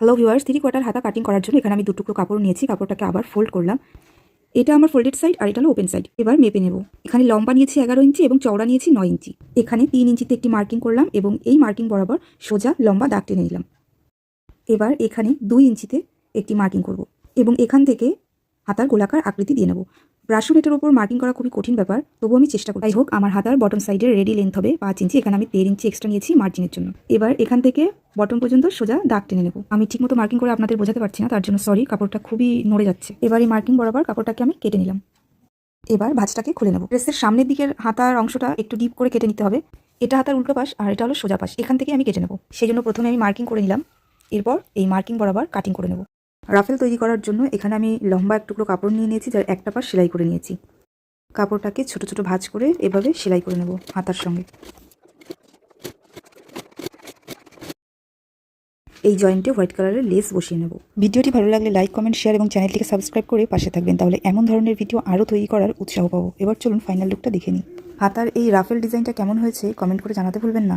Hello viewers three quarter হাতা cutting করার জন্য এখানে আমি দু টুকরো কাপড় নিয়েছি, কাপড়টাকে আবার ফোল্ড করলাম। এটা আমার ফোল্ডেড সাইড আর এটা হলো ওপেন সাইড এবার মেপে নেব। এখানে লম্বা নিয়েছি এগারো ইঞ্চি এবং চওড়া নিয়েছি নয় ইঞ্চি। এখানে তিন ইঞ্চিতে একটি মার্কিং করলাম এবং এই মার্কিং বরাবর সোজা লম্বা দাগ টেনে নিলাম। এবার এখানে দুই ইঞ্চিতে একটি মার্কিং করব এবং এখান থেকে হাতার গোলাকার আকৃতি দিয়ে নেব। ব্রাশনেটের ওপর মার্কিং করা খুবই কঠিন ব্যাপার, তবু আমি চেষ্টা করি। হোক আমার হাতার বটম সাইডের রেডি লেন্থ হবে। পাঁচ ইঞ্চি, এখানে আমি দেড় ইঞ্চি এক্সট্রা নিয়েছি মার্জিনের জন্য। এবার এখান থেকে বটম পর্যন্ত সোজা দাগ টেনে নেব। আমি ঠিকমতো মার্কিং করে আপনাদের বোঝাতে পারছি না, তার জন্য সরি কাপড়টা খুবই নড়ে যাচ্ছে। এবার এই মার্কিং বরাবর কাপড়টাকে আমি কেটে নিলাম। এবার ভাঁজটাকে খুলে নেব। ড্রেসের সামনের দিকের হাতার অংশটা একটু ডিপ করে কেটে নিতে হবে। এটা হাতার উল্টো পাশ আর এটা হলো সোজা পাশ। এখান থেকে আমি কেটে নেব। সেই জন্য প্রথমে আমি মার্কিং করে নিলাম। এরপর এই মার্কিং বরাবর কাটিং করে নেব। রাফেল তৈরি করার জন্য এখানে আমি লম্বা এক টুকরো কাপড় নিয়ে নিয়েছি, যার একটা পাশ সেলাই করে নিয়েছি। কাপড়টাকে ছোট ছোট ভাঁজ করে এভাবে সেলাই করে নেব হাতার সঙ্গে। এই জয়েন্টে হোয়াইট কালারের লেস বসিয়ে নেব। ভিডিওটি ভালো লাগলে লাইক, কমেন্ট, শেয়ার এবং চ্যানেলটিকে সাবস্ক্রাইব করে পাশে থাকবেন, তাহলে এমন ধরনের ভিডিও আরও তৈরি করার উৎসাহ পাবো। এবার চলুন ফাইনাল লুকটা দেখে নিই। হাতার এই রাফেল ডিজাইনটা কেমন হয়েছে, কমেন্ট করে জানাতে ভুলবেন না।